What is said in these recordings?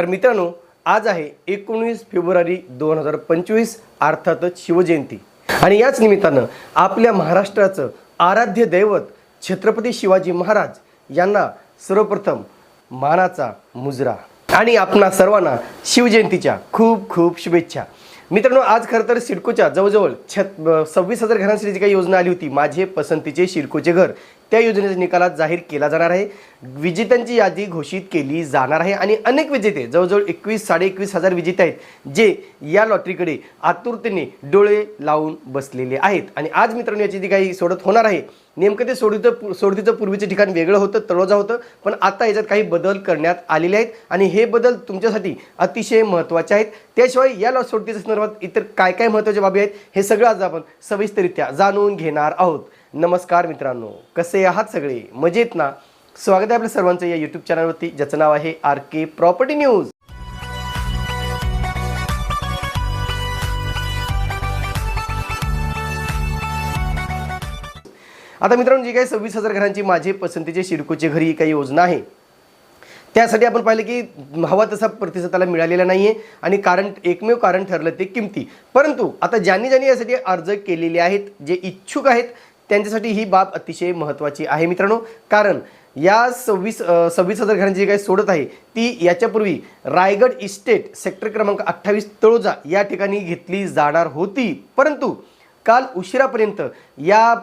तर मित्रांनो आज आहे एकोणीस फेब्रुवारी दोन हजार पंचवीस अर्थातच शिवजयंती. आणि याच निमित्तानं आपल्या महाराष्ट्राचं आराध्य दैवत छत्रपती शिवाजी महाराज यांना सर्वप्रथम मानाचा मुजरा. आणि आपणा सर्वांना शिवजयंतीच्या खूप खूप शुभेच्छा. मित्रांनो आज खरं तर सिडकोच्या जवळजवळ छत सव्वीस हजार घरांसाठी जी काही योजना आली होती माझे पसंतीचे सिडकोचे घर त्या योजनेचा निकालात जाहीर केला जाणार आहे. विजेत्यांची यादी घोषित केली जाणार आहे आणि अनेक विजेते जवळजवळ एकवीस साडे एकवीस हजार विजेते आहेत जे या लॉटरीकडे आतुरतेने डोळे लावून बसलेले आहेत. आणि आज मित्रांनो याची जी काही सोडत होणार आहे नेमकं ते सोडीचं सोडतीचं पूर्वीचं ठिकाण वेगळं होतं तळोजा होतं पण आता याच्यात काही बदल करण्यात आलेले आहेत आणि हे बदल तुमच्यासाठी अतिशय महत्त्वाचे आहेत. त्याशिवाय या लॉट सोडतीच्या संदर्भात इतर काय काय महत्त्वाच्या बाबी आहेत हे सगळं आज आपण सविस्तरित्या जाणून घेणार आहोत. नमस्कार मित्रांनो कसे आहात सगळे? मजेत ना? स्वागत आहे आपल्या सर्वांचं या यूट्यूब चॅनलवरती ज्याचं नाव आहे आर के प्रॉपर्टी न्यूज आता मित्रांनो जी काही सव्वीस हजार घरांची माझे पसंतीचे शिडकोचे घरी ही काही योजना आहे त्यासाठी आपण पाहिलं की हवा तसा प्रतिसाद त्याला मिळालेला नाही आहे आणि कारण एकमेव कारण ठरलं ते किमती. परंतु आता ज्यांनी ज्यांनी यासाठी अर्ज केलेले आहेत जे इच्छुक आहेत त्यांच्यासाठी ही बाब अतिशय महत्त्वाची आहे मित्रांनो. कारण या सव्वीस सव्वीस हजार घरांची जी काही सोडत आहे ती याच्यापूर्वी रायगड इस्टेट सेक्टर क्रमांक अठ्ठावीस तळोजा या ठिकाणी घेतली जाणार होती. परंतु काल उशिरापर्यंत या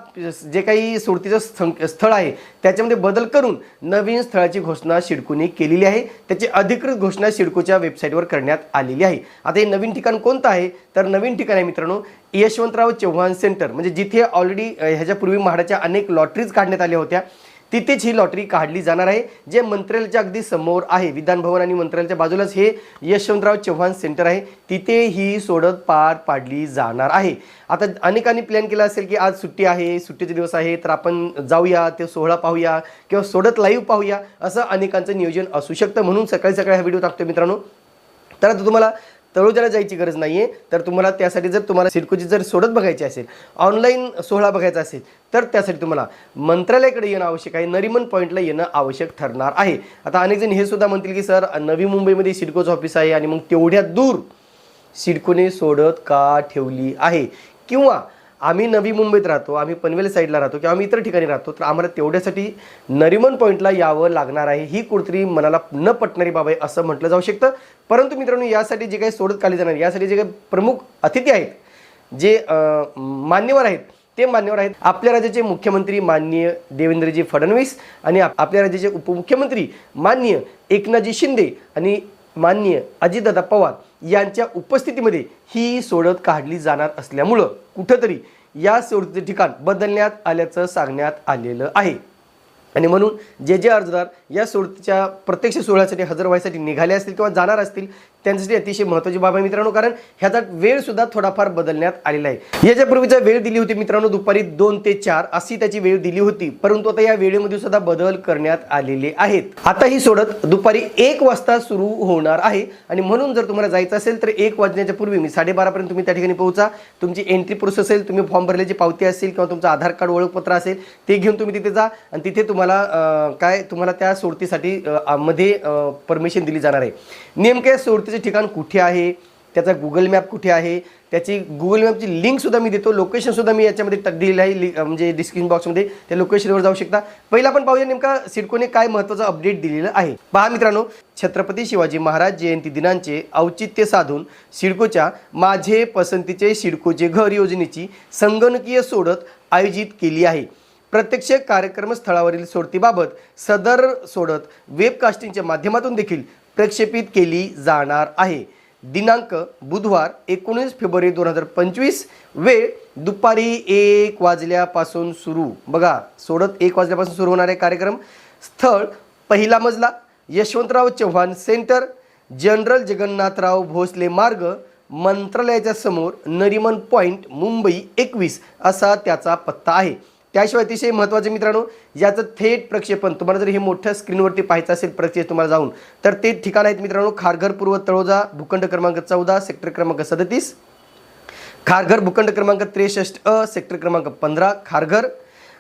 जे काही सोडतीचं स्थळ आहे त्याच्यामध्ये बदल करून नवीन स्थळाची घोषणा सिडकोने केलेली आहे. त्याची अधिकृत घोषणा सिडकोच्या वेबसाईटवर करण्यात आलेली आहे. आता हे नवीन ठिकाण कोणतं आहे? तर नवीन ठिकाण आहे मित्रांनो यशवंतराव चव्हाण सेंटर. म्हणजे जिथे ऑलरेडी ह्याच्यापूर्वी म्हाडाच्या अनेक लॉटरीज काढण्यात आल्या होत्या. तिथेच ही लॉटरी काढली जाणार आहे जे मंत्रालयाच्या अगदी समोर आहे. विधान भवन आणि मंत्रालयाच्या बाजूलाच हे यशवंतराव चव्हाण सेंटर आहे. तिथे ही सोडत पार पाडली जाणार आहे. आता अनेकांनी प्लॅन केला असेल की आज सुट्टी आहे सुट्टीचे दिवस आहे तर आपण जाऊया ते सोहळा पाहूया किंवा सोडत लाईव्ह पाहूया असं अनेकांचं नियोजन असू शकतं. म्हणून सकाळी सकाळी हा व्हिडिओ टाकतो मित्रांनो. तर आता तुम्हाला तळोजाला जायची गरज नाही आहे तर तुम्हाला त्यासाठी जर तुम्हाला सिडकोची जर सोडत बघायची असेल ऑनलाईन सोहळा बघायचा असेल तर त्यासाठी तुम्हाला मंत्रालयाकडे येणं आवश्यक आहे. नरिमन पॉईंटला येणं आवश्यक ठरणार आहे. आता अनेक जण हे सुद्धा म्हणतील की सर नवी मुंबईमध्ये सिडकोचं ऑफिस आहे आणि मग तेवढ्या दूर सिडकोने सोडत का ठेवली आहे? किंवा आम्ही नवी मुंबईत राहतो आम्ही पनवेल साईडला राहतो किंवा आम्ही इतर ठिकाणी राहतो तर आम्हाला तेवढ्यासाठी नरिमन पॉईंटला यावं लागणार आहे. ही कुठतरी मनाला न पटणारी बाब आहे असं म्हटलं जाऊ शकतं. परंतु मित्रांनो यासाठी जे काही सोडत काली जाणार यासाठी जे काही प्रमुख अतिथी आहेत जे मान्यवर आहेत ते मान्यवर आहेत. आपल्या राज्याचे मुख्यमंत्री माननीय देवेंद्रजी फडणवीस आणि आपल्या राज्याचे उपमुख्यमंत्री माननीय एकनाथजी शिंदे आणि माननीय अजितदादा पवार यांच्या उपस्थितीमध्ये ही सोडत काढली जाणार असल्यामुळं कुठंतरी या सोडतीचे ठिकाण बदलण्यात आल्याचं सांगण्यात आलेलं आहे. आणि म्हणून जे जे अर्जदार या सोडतीच्या प्रत्यक्ष सोहळ्यासाठी हजर व्हायसाठी निघाले असतील किंवा जाणार असतील त्यांच्यासाठी अतिशय महत्त्वाची बाब आहे मित्रांनो कारण ह्याचा वेळ सुद्धा थोडाफार बदलण्यात आलेला आहे. याच्यापूर्वीचा वेळ दिली होती मित्रांनो दुपारी दोन ते चार अशी त्याची वेळ दिली होती. परंतु आता या वेळेमध्ये सुद्धा बदल करण्यात आलेले आहेत. आता ही सोडत दुपारी एक वाजता सुरू होणार आहे. आणि म्हणून जर तुम्हाला जायचं असेल तर एक वाजण्याच्या पूर्वी मी साडेबारापर्यंत तुम्ही त्या ठिकाणी पोहोचा. तुमची एंट्री प्रोसेस असेल तुम्ही फॉर्म भरल्याची पावती असेल किंवा तुमचं आधार कार्ड ओळखपत्र असेल ते घेऊन तुम्ही तिथे जा. आणि तिथे तुम्हाला काय तुम्हाला त्या सोडतीसाठी मध्ये परमिशन दिली जाणार आहे. नेमक्या सोडतीचे ठिकाण कुठे आहे? त्याचा गुगल मॅप कुठे आहे? त्याची गुगल मॅपची लिंक सुद्धा मी देतो. लोकेशन सुद्धा मी याच्यामध्ये दिलेलं आहे लि- म्हणजे डिस्क्रिप्शन बॉक्समध्ये त्या लोकेशनवर जाऊ शकता. पहिला आपण पाहूया नेमका सिडकोने काय महत्त्वाचं अपडेट दिलेलं आहे. पहा मित्रांनो छत्रपती शिवाजी महाराज जयंती दिनांचे औचित्य साधून सिडकोच्या माझे पसंतीचे सिडकोचे घर योजनेची संगणकीय सोडत आयोजित केली आहे. प्रत्यक्ष कार्यक्रम स्थळावरील सोडतीबाबत सदर सोडत वेबकास्टिंगच्या माध्यमातून देखील प्रक्षेपित केली जाणार आहे. दिनांक बुधवार एकोणीस फेब्रुवारी दोन हजार पंचवीस वेळ दुपारी एक वाजल्यापासून सुरू. बघा सोडत एक वाजल्यापासून सुरू होणारे कार्यक्रम. स्थळ पहिला मजला यशवंतराव चव्हाण सेंटर जनरल जगन्नाथराव भोसले मार्ग मंत्रालयाच्या समोर नरिमन पॉईंट मुंबई एकवीस असा त्याचा पत्ता आहे. त्याशिवाय अतिशय महत्त्वाचे मित्रांनो याचं थेट प्रक्षेपण तुम्हाला जर हे मोठ्या स्क्रीनवरती पाहायचं असेल प्रत्येक तुम्हाला जाऊन तर ते ठिकाण आहेत मित्रांनो खारघर पूर्व तळोजा भूखंड क्रमांक चौदा सेक्टर क्रमांक सदतीस. खारघर भूखंड क्रमांक त्रेसष्ट अ सेक्टर क्रमांक पंधरा खारघर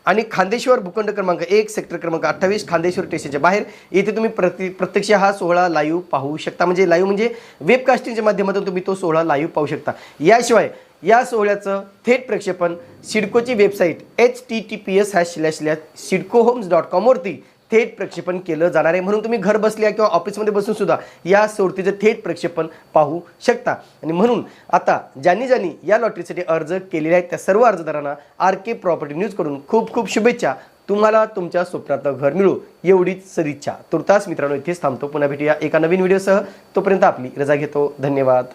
आणि खांदेश्वर भूखंड क्रमांक एक सेक्टर क्रमांक अठ्ठावीस खांदेश्वर स्टेशनच्या बाहेर. इथे तुम्ही प्रति प्रत्यक्ष हा सोहळा लाईव्ह पाहू शकता. म्हणजे लाईव्ह म्हणजे वेबकास्टिंगच्या माध्यमातून तुम्ही तो सोहळा लाईव्ह पाहू शकता. याशिवाय या सोहळ्याचं थेट प्रक्षेपण सिडकोची website H T T P S hash slash slash CIDCO homes dot कॉमवरती थेट प्रक्षेपण केलं जाणार आहे. म्हणून तुम्ही घर बसल्या किंवा ऑफिसमध्ये बसून सुद्धा या सोडतीचं थेट प्रक्षेपण पाहू शकता. आणि म्हणून आता ज्यांनी ज्यांनी या लॉटरीसाठी अर्ज केलेले आहेत त्या सर्व अर्जदारांना आर के प्रॉपर्टी न्यूजकडून खूप खूप शुभेच्छा. तुम्हाला तुमच्या स्वप्नातलं घर मिळू एवढीच सदिच्छा तुर्तास मित्रांनो इथेच थांबतो. पुन्हा भेटूया एका नवीन व्हिडिओसह. तोपर्यंत आपली रजा घेतो. धन्यवाद.